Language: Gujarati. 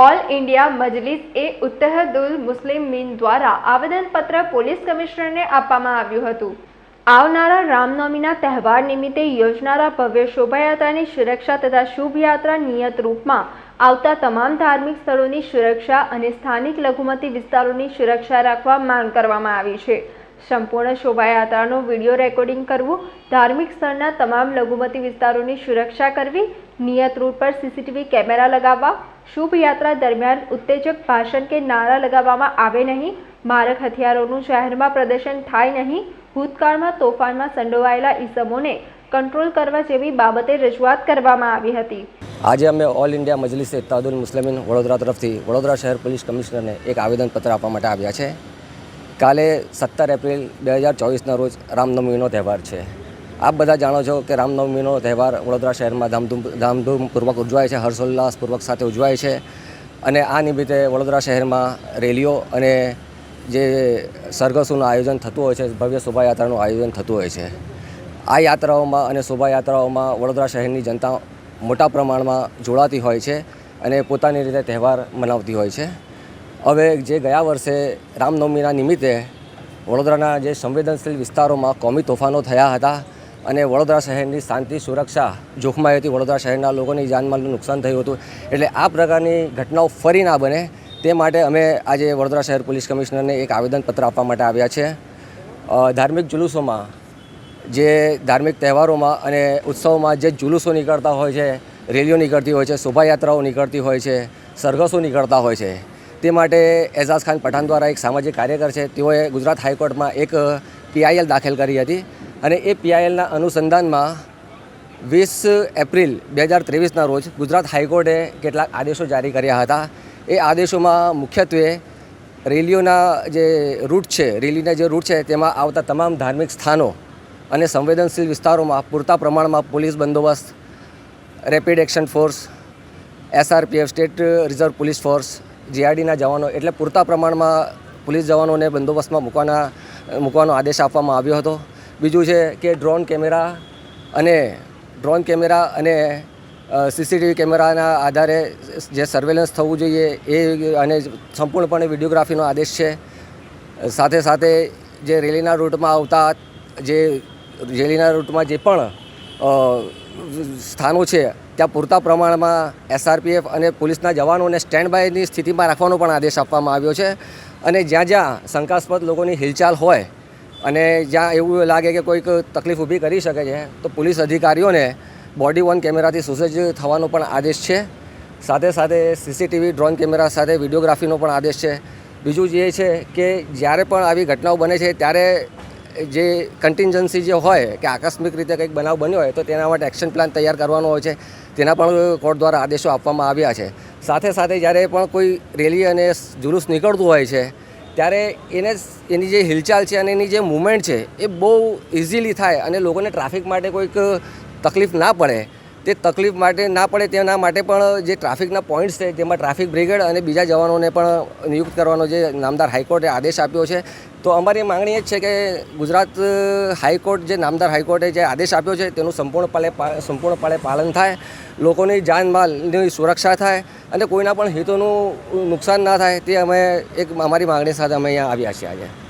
ઓલ ઇન્ડિયા મજલિસ એ ઉત્તહદુલ મુસ્લિમીન દ્વારા આવેદનપત્ર પોલીસ કમિશનરને આપવામાં આવ્યું હતું. આવનારા રામનવમીના તહેવાર નિમિત્તે યોજનારા ભવ્ય શોભાયાત્રાની સુરક્ષા તથા શુભયાત્રા નિયત રૂપમાં આવતા તમામ ધાર્મિક સ્થળોની સુરક્ષા અને સ્થાનિક લઘુમતી વિસ્તારોની સુરક્ષા રાખવા માંગ કરવામાં આવી છે. સંપૂર્ણ શોભાયાત્રાનું વીડિયો રેકોર્ડિંગ કરવું, ધાર્મિક સ્થળના તમામ લઘુમતી વિસ્તારોની સુરક્ષા કરવી નિયત રૂટ પર સીસીટીવી કેમેરા લગાવવા શુભયાત્રા દરમિયાન ઉત્તેજક ભાષણ કે નારા લગાવવામાં આવે નહીં મારક હથિયારોનું શહેરમાં પ્રદર્શન થાય નહીં ભૂતકાળમાં તોફાનમાં સંડોવાયેલા ઈસમોને કંટ્રોલ કરવા જેવી બાબતે રજૂઆત કરવામાં આવી હતી. આજે અમે ઓલ ઇન્ડિયા મજલિસ ઇત્તાદુલ મુસ્લિમીન વડોદરા તરફથી વડોદરા શહેર પોલીસ કમિશનરને એક આવેદનપત્ર આપવા માટે આવ્યા છે. કાલે સત્તર એપ્રિલ બે હજાર ચોવીસના રોજ રામનવમીનો તહેવાર છે. આપ બધા જાણો છો કે રામનવમીનો તહેવાર વડોદરા શહેરમાં ધામધૂમ ધામધૂમપૂર્વક ઉજવાય છે, હર્ષોલ્લાસપૂર્વક સાથે ઉજવાય છે અને આ નિમિત્તે વડોદરા શહેરમાં રેલીઓ અને જે સરઘસોનું આયોજન થતું હોય છે, ભવ્ય શોભાયાત્રાનું આયોજન થતું હોય છે. આ યાત્રાઓમાં અને શોભાયાત્રાઓમાં વડોદરા શહેરની જનતા મોટા પ્રમાણમાં જોડાતી હોય છે અને પોતાની રીતે તહેવાર મનાવતી હોય છે. હવે જે ગયા વર્ષે રામનવમીના નિમિત્તે વડોદરાના જે સંવેદનશીલ વિસ્તારોમાં કોમી તોફાનો થયા હતા અને વડોદરા શહેરની શાંતિ, સુરક્ષા જોખમાઈ હતી વડોદરા શહેરના લોકોની જાનમાલનું નુકસાન થયું હતું. એટલે આ પ્રકારની ઘટનાઓ ફરી ના બને તે માટે અમે આજે વડોદરા શહેર પોલીસ કમિશનરને એક આવેદનપત્ર આપવા માટે આવ્યા છે. ધાર્મિક જુલુસોમાં જે ધાર્મિક તહેવારોમાં અને ઉત્સવોમાં જે જુલુસો નીકળતા હોય છે, રેલીઓ નીકળતી હોય છે, શોભાયાત્રાઓ નીકળતી હોય છે, સરઘસો નીકળતા હોય છે, તે માટે એઝાઝ ખાન પઠાણ દ્વારા એક સામાજિક કાર્યકર છે, તેઓએ ગુજરાત હાઈકોર્ટમાં એક પીઆઈએલ દાખલ કરી હતી. અને એ પીઆઈએલના અનુસંધાનમાં વીસ એપ્રિલ બે હજાર ત્રેવીસના રોજ ગુજરાત હાઈકોર્ટે કેટલાક આદેશો જારી કર્યા હતા. એ આદેશોમાં મુખ્યત્વે રેલીઓના જે રૂટ છે, રેલીના જે રૂટ છે, તેમાં આવતા તમામ ધાર્મિક સ્થાનો અને સંવેદનશીલ વિસ્તારોમાં પૂરતા પ્રમાણમાં પોલીસ બંદોબસ્ત, rapid action force SRPF state reserve police force જીઆરડીના જવાનો એટલે પૂરતા પ્રમાણમાં પોલીસ જવાનોને બંદોબસ્તમાં મૂકવાના, મૂકવાનો આદેશ આપવામાં આવ્યો હતો. બીજું છે કે ડ્રોન કેમેરા અને ડ્રોન કેમેરા અને સીસીટીવી કેમેરાના આધારે જે સર્વેલન્સ થવું જોઈએ એ અને સંપૂર્ણપણે વિડીયોગ્રાફીનો આદેશ છે. સાથે સાથે જે રેલીના રૂટમાં આવતા, જે રેલીના રૂટમાં જે પણ સ્થાનો છે, ત્યાં પૂરતા પ્રમાણમાં એસઆરપીએફ અને પોલીસના જવાનોને સ્ટેન્ડ બાયની સ્થિતિમાં રાખવાનો પણ આદેશ આપવામાં આવ્યો છે. અને જ્યાં જ્યાં શંકાસ્પદ લોકોની હિલચાલ હોય અને જ્યાં એવું લાગે કે કોઈક તકલીફ ઊભી કરી શકે છે, તો પોલીસ અધિકારીઓને બોડી વન કેમેરાથી સુસજ્જ થવાનો પણ આદેશ છે. સાથે સાથે સીસીટીવી ડ્રોન કેમેરા સાથે વિડીયોગ્રાફીનો પણ આદેશ છે. બીજું જે છે કે જ્યારે પણ આવી ઘટનાઓ બને છે, ત્યારે જે કન્ટિન્જન્સી જે હોય કે આકસ્મિક રીતે કંઈક બનાવ બન્યો હોય, તો તેના માટે એક્શન પ્લાન તૈયાર કરવાનો હોય છે. તેના પણ કોર્ટ દ્વારા આદેશો આપવામાં આવ્યા છે. સાથે સાથે જ્યારે પણ કોઈ રેલી અને જુલુસ નીકળતું હોય છે ત્યારે એને એની જે હિલચાલ છે અને એની જે મુમેન્ટ છે, એ બહુ ઇઝીલી થાય અને લોકોને ટ્રાફિક માટે કોઈક તકલીફ ના પડે. તે તકલીફ માટે ના પડે તેના માટે પણ જે ટ્રાફિકના પોઈન્ટ્સ છે તેમાં ટ્રાફિક બ્રિગેડ અને બીજા જવાનોને પણ નિયુક્ત કરવાનો જે નામદાર હાઈકોર્ટે આદેશ આપ્યો છે. તો અમારી માંગણી એ જ છે કે ગુજરાત હાઈકોર્ટ જે નામદાર હાઈકોર્ટે જે આદેશ આપ્યો છે, તેનું સંપૂર્ણપણે સંપૂર્ણપણે પાલન થાય, લોકોની જાનમાલની સુરક્ષા થાય અને કોઈના પણ હિતોનું નુકસાન ના થાય તે અમે એક અમારી માંગણી સાથે અમે અહીંયા આવ્યા છીએ આજે.